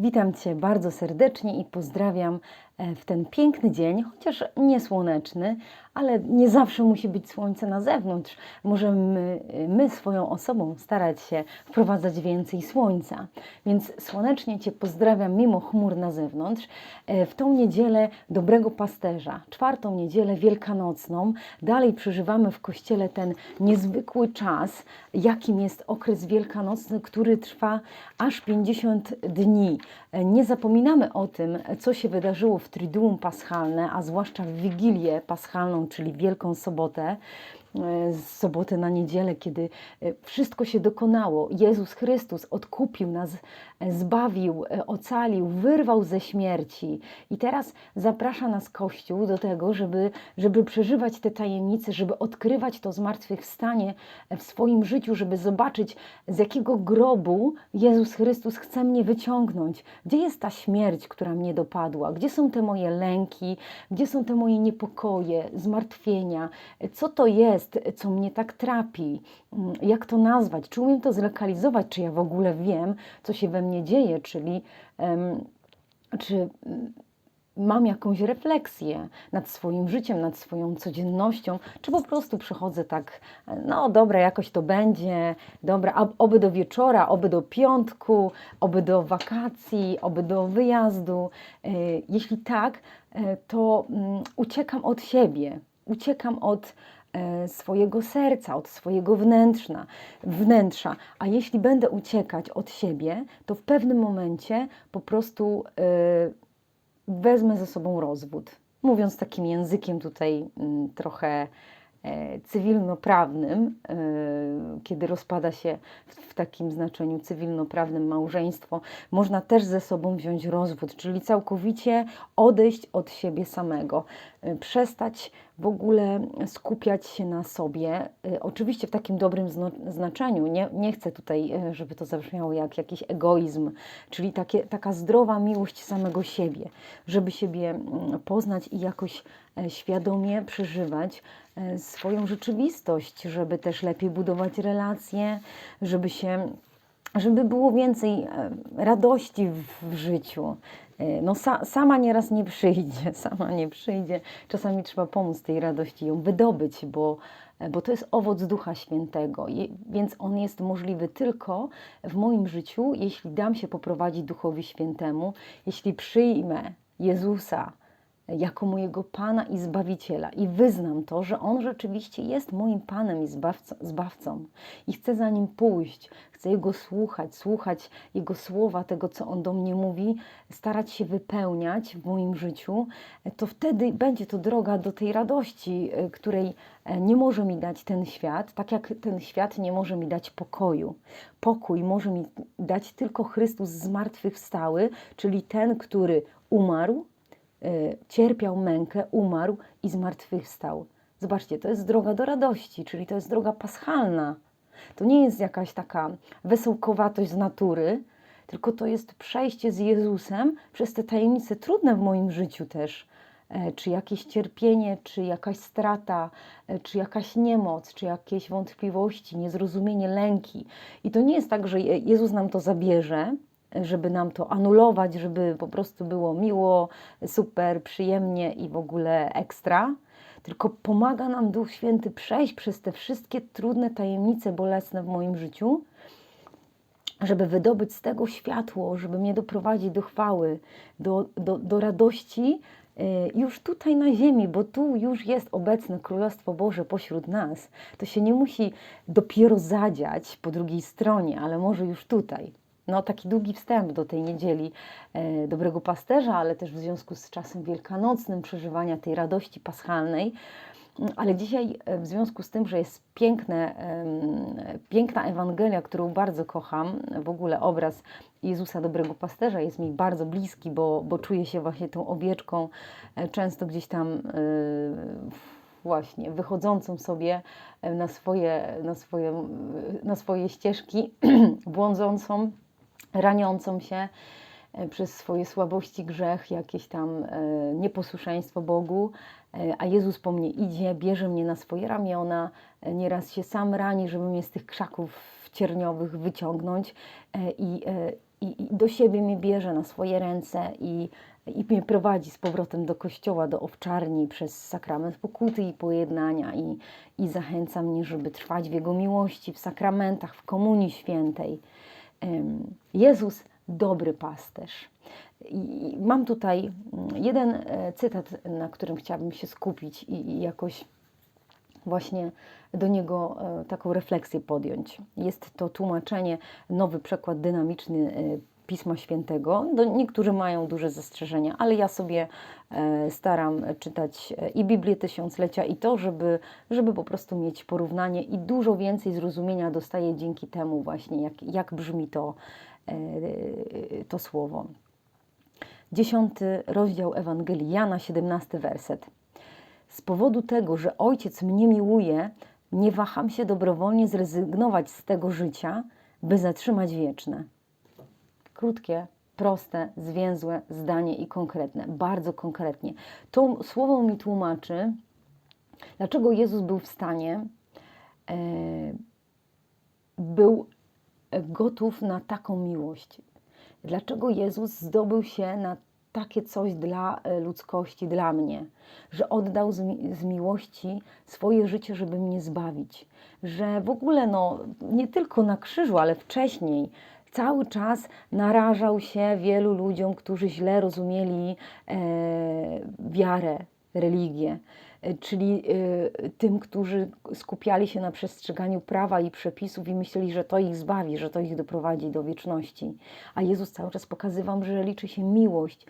Witam Cię bardzo serdecznie i pozdrawiam w ten piękny dzień, chociaż nie słoneczny, ale nie zawsze musi być słońce na zewnątrz. Możemy my swoją osobą starać się wprowadzać więcej słońca. Więc słonecznie Cię pozdrawiam mimo chmur na zewnątrz. e, W tą niedzielę dobrego pasterza, czwartą niedzielę wielkanocną. Dalej przeżywamy w kościele ten niezwykły czas, jakim jest okres wielkanocny, który trwa aż 50 dni. E, Nie zapominamy o tym, co się wydarzyło w Triduum Paschalne, a zwłaszcza w Wigilię Paschalną, czyli Wielką Sobotę, z soboty na niedzielę, kiedy e, wszystko się dokonało. Jezus Chrystus odkupił nas, e, zbawił, e, ocalił, wyrwał ze śmierci. I teraz zaprasza nas Kościół do tego, żeby, żeby przeżywać te tajemnice, żeby odkrywać to zmartwychwstanie w swoim życiu, żeby zobaczyć, z jakiego grobu Jezus Chrystus chce mnie wyciągnąć. Gdzie jest ta śmierć, która mnie dopadła? Gdzie są te moje lęki? Gdzie są te moje niepokoje, zmartwienia? Co to jest, co mnie tak trapi? Mm, Jak to nazwać? Czy umiem to zlokalizować? Czy ja w ogóle wiem, co się we mnie dzieje? Czyli em, czy mm, mam jakąś refleksję nad swoim życiem, nad swoją codziennością, czy po prostu przychodzę tak, no dobra, jakoś to będzie, dobra, ob- oby do wieczora, oby do piątku, oby do wakacji, oby do wyjazdu. E, Jeśli tak, e, to mm, uciekam od siebie, uciekam od swojego serca, od swojego wnętrza, wnętrza. A jeśli będę uciekać od siebie, to w pewnym momencie po prostu e, wezmę ze sobą rozwód. Mówiąc takim językiem tutaj mm, trochę e, cywilnoprawnym, e, kiedy rozpada się w, takim znaczeniu cywilnoprawnym małżeństwo, można też ze sobą wziąć rozwód, czyli całkowicie odejść od siebie samego, e, przestać w ogóle skupiać się na sobie. E, Oczywiście w takim dobrym znaczeniu. Nie, nie chcę tutaj, e, żeby to zabrzmiało jak jakiś egoizm, czyli takie, taka zdrowa miłość samego siebie, żeby siebie mm, poznać i jakoś e, świadomie przeżywać e, swoją rzeczywistość, żeby też lepiej budować relacje, żeby się żeby było więcej e, radości w, życiu. E, No, sa, sama nieraz nie przyjdzie, sama nie przyjdzie. Czasami trzeba pomóc tej radości, ją wydobyć, bo, e, bo to jest owoc Ducha Świętego, więc on jest możliwy tylko w moim życiu, jeśli dam się poprowadzić Duchowi Świętemu, jeśli przyjmę Jezusa jako mojego Pana i Zbawiciela. I wyznam to, że On rzeczywiście jest moim Panem i zbawcą, zbawcą. I chcę za Nim pójść, chcę Jego słuchać, słuchać Jego słowa, tego, co On do mnie mówi, starać się wypełniać w moim życiu, to wtedy będzie to droga do tej radości, y, której e, nie może mi dać ten świat, tak jak ten świat nie może mi dać pokoju. Pokój może mi dać tylko Chrystus zmartwychwstały, czyli ten, który umarł, cierpiał mękę, umarł i zmartwychwstał. Zobaczcie, to jest droga do radości, czyli to jest droga paschalna. To nie jest jakaś taka wesołkowatość z natury, tylko to jest przejście z Jezusem przez te tajemnice trudne w moim życiu też. E, Czy jakieś cierpienie, czy jakaś strata, e, czy jakaś niemoc, czy jakieś wątpliwości, niezrozumienie, lęki. I to nie jest tak, że Je- Jezus nam to zabierze, żeby nam to anulować, żeby po prostu było miło, super, przyjemnie i w ogóle ekstra, tylko pomaga nam Duch Święty przejść przez te wszystkie trudne tajemnice bolesne w moim życiu, żeby wydobyć z tego światło, żeby mnie doprowadzić do chwały, do, do, do radości y, już tutaj na ziemi, bo tu już jest obecne Królestwo Boże pośród nas. To się nie musi dopiero zadziać po drugiej stronie, ale może już tutaj. No, taki długi wstęp do tej niedzieli e, Dobrego Pasterza, ale też w związku z czasem wielkanocnym, przeżywania tej radości paschalnej. Ale dzisiaj e, w związku z tym, że jest piękne, piękna Ewangelia, którą bardzo kocham, w ogóle obraz Jezusa Dobrego Pasterza jest mi bardzo bliski, bo, bo czuję się właśnie tą owieczką, e, często gdzieś tam e, właśnie wychodzącą sobie na swoje, na swoje, na swoje ścieżki, błądzącą, raniącą się e, przez swoje słabości, grzech, jakieś tam e, nieposłuszeństwo Bogu, e, a Jezus po mnie idzie, bierze mnie na swoje ramiona, nieraz się sam rani, żeby mnie z tych krzaków cierniowych wyciągnąć i, i, i do siebie mnie bierze na swoje ręce i, i mnie prowadzi z powrotem do kościoła, do owczarni przez sakrament pokuty i pojednania i, i zachęca mnie, żeby trwać w Jego miłości, w sakramentach, w Komunii Świętej. Jezus dobry pasterz. I mam tutaj mm, jeden e, cytat, na którym chciałabym się skupić i, i jakoś właśnie do niego e, taką refleksję podjąć. Jest to tłumaczenie, nowy przekład dynamiczny e, Pisma Świętego. Do, niektórzy mają duże zastrzeżenia, ale ja sobie e, staram czytać e, i Biblię Tysiąclecia i to, żeby, żeby po prostu mieć porównanie i dużo więcej zrozumienia dostaję dzięki temu właśnie, jak, jak brzmi to, e, to słowo. Dziesiąty rozdział Ewangelii Jana, 17 werset. Z powodu tego, że Ojciec mnie miłuje, nie waham się dobrowolnie zrezygnować z tego życia, by zatrzymać wieczne. Krótkie, proste, zwięzłe zdanie i konkretne, bardzo konkretnie. To słowo mi tłumaczy, dlaczego Jezus był w stanie, e, był gotów na taką miłość. Dlaczego Jezus zdobył się na takie coś dla e, ludzkości, dla mnie, że oddał z, mi z, miłości swoje życie, żeby mnie zbawić, że w ogóle no, nie tylko na krzyżu, ale wcześniej cały czas narażał się wielu ludziom, którzy źle rozumieli e, wiarę, religię, e, czyli e, tym, którzy skupiali się na przestrzeganiu prawa i przepisów i myśleli, że to ich zbawi, że to ich doprowadzi do wieczności. A Jezus cały czas pokazywał, że liczy się miłość,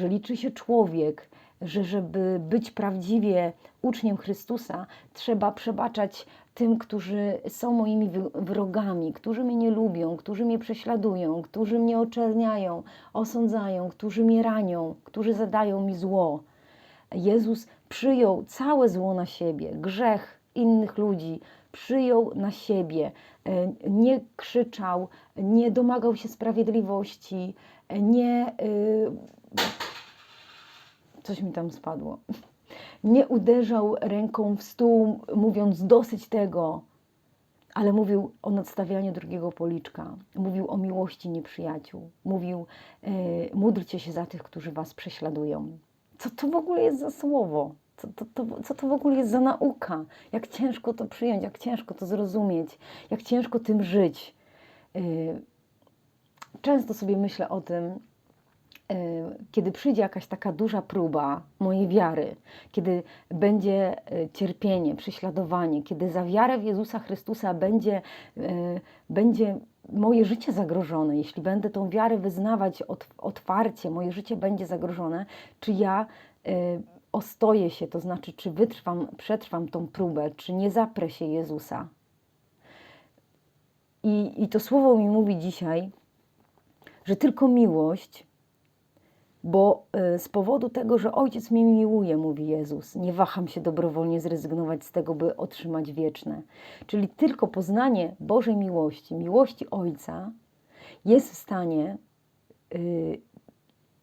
że liczy się człowiek, że żeby być prawdziwie uczniem Chrystusa, trzeba przebaczać tym, którzy są moimi wrogami, którzy mnie nie lubią, którzy mnie prześladują, którzy mnie oczerniają, osądzają, którzy mnie ranią, którzy zadają mi zło. Jezus przyjął całe zło na siebie, grzech innych ludzi, przyjął na siebie, e, nie krzyczał, nie domagał się sprawiedliwości, nie. Yy... Coś mi tam spadło. Nie uderzał ręką w stół, mówiąc dosyć tego, ale mówił o nadstawianiu drugiego policzka, mówił o miłości nieprzyjaciół, mówił: yy, módlcie się za tych, którzy was prześladują. Co to w ogóle jest za słowo? Co to, to, co to w ogóle jest za nauka? Jak ciężko to przyjąć, jak ciężko to zrozumieć, jak ciężko tym żyć. Yy, często sobie myślę o tym, kiedy przyjdzie jakaś taka duża próba mojej wiary, kiedy będzie cierpienie, prześladowanie, kiedy za wiarę w Jezusa Chrystusa będzie, będzie moje życie zagrożone, jeśli będę tą wiarę wyznawać otwarcie, moje życie będzie zagrożone, czy ja ostoję się, to znaczy, czy wytrwam, przetrwam tą próbę, czy nie zaprę się Jezusa. I, I to słowo mi mówi dzisiaj, że tylko miłość bo y, z powodu tego, że Ojciec mnie miłuje, mówi Jezus, nie waham się dobrowolnie zrezygnować z tego, by otrzymać wieczne. Czyli tylko poznanie Bożej miłości, miłości Ojca, jest w stanie y,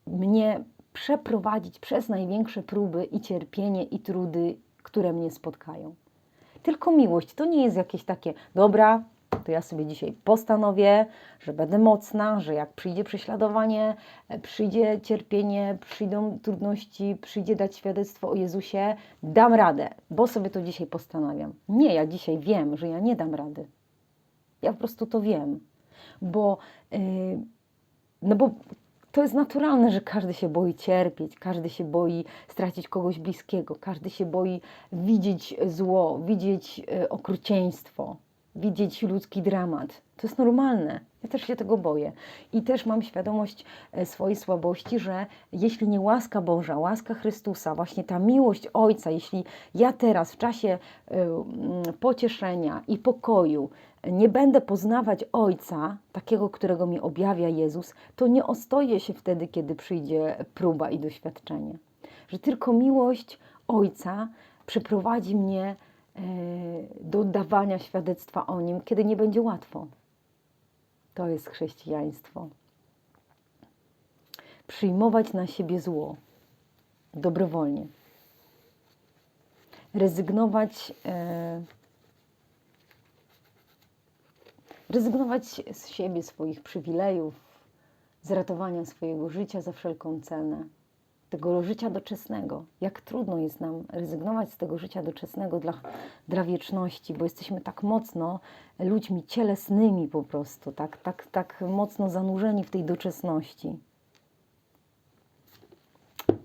mnie przeprowadzić przez największe próby i cierpienie i trudy, które mnie spotkają. Tylko miłość to nie jest jakieś takie, dobra, to ja sobie dzisiaj postanowię, że będę mocna, że jak przyjdzie prześladowanie, e, przyjdzie cierpienie, przyjdą trudności, przyjdzie dać świadectwo o Jezusie, dam radę, bo sobie to dzisiaj postanawiam. Nie, ja dzisiaj wiem, że ja nie dam rady. Ja po prostu to wiem, bo, yy, no bo to jest naturalne, że każdy się boi cierpieć, każdy się boi stracić kogoś bliskiego, każdy się boi widzieć zło, widzieć yy, okrucieństwo widzieć ludzki dramat. To jest normalne. Ja też się tego boję. I też mam świadomość e, swojej słabości, że jeśli nie łaska Boża, łaska Chrystusa, właśnie ta miłość Ojca, jeśli ja teraz w czasie e, mm, pocieszenia i pokoju nie będę poznawać Ojca, takiego, którego mi objawia Jezus, to nie ostoję się wtedy, kiedy przyjdzie próba i doświadczenie. Że tylko miłość Ojca przeprowadzi mnie E, do dawania świadectwa o nim, kiedy nie będzie łatwo. To jest chrześcijaństwo. Przyjmować na siebie zło dobrowolnie. Rezygnować, e, rezygnować z siebie, swoich przywilejów, z ratowania swojego życia za wszelką cenę, tego życia doczesnego. Jak trudno jest nam rezygnować z tego życia doczesnego dla, dla wieczności, bo jesteśmy tak mocno ludźmi cielesnymi po prostu, tak, tak, tak mocno zanurzeni w tej doczesności.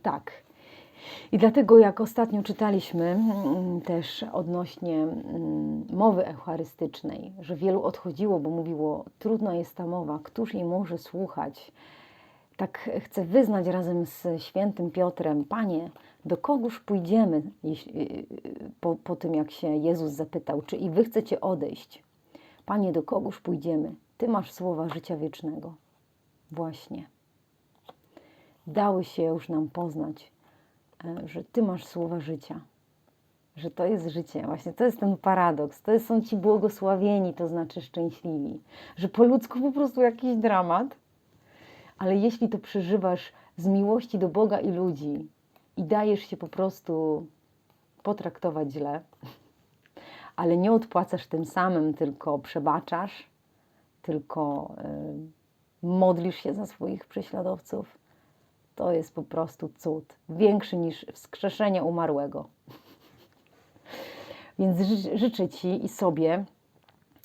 Tak. I dlatego, jak ostatnio czytaliśmy mm, też odnośnie mm, mowy eucharystycznej, że wielu odchodziło, bo mówiło, trudna jest ta mowa, któż jej może słuchać? Tak chcę wyznać razem z świętym Piotrem, Panie, do kogóż pójdziemy jeśli, po, po tym, jak się Jezus zapytał, czy i wy chcecie odejść? Panie, do kogóż pójdziemy? Ty masz słowa życia wiecznego. Właśnie. Dały się już nam poznać, e, że Ty masz słowa życia, że to jest życie. Właśnie to jest ten paradoks. To są ci błogosławieni, to znaczy szczęśliwi, że po ludzku po prostu jakiś dramat, ale jeśli to przeżywasz z miłości do Boga i ludzi i dajesz się po prostu potraktować źle, ale nie odpłacasz tym samym, tylko przebaczasz, tylko y, modlisz się za swoich prześladowców, to jest po prostu cud. Większy niż wskrzeszenie umarłego. Więc ży- życzę Ci i sobie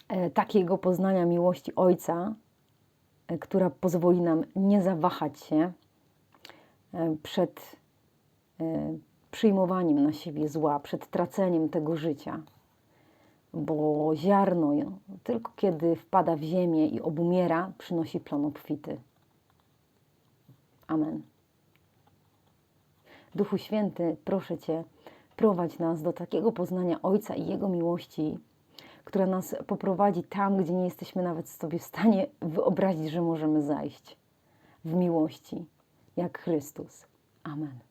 e, takiego poznania miłości Ojca, która pozwoli nam nie zawahać się e, przed e, przyjmowaniem na siebie zła, przed traceniem tego życia. Bo ziarno, tylko kiedy wpada w ziemię i obumiera, przynosi plon obfity. Amen. Duchu Święty, proszę Cię, prowadź nas do takiego poznania Ojca i Jego miłości, która nas poprowadzi tam, gdzie nie jesteśmy nawet sobie w stanie wyobrazić, że możemy zajść. W miłości, jak Chrystus. Amen.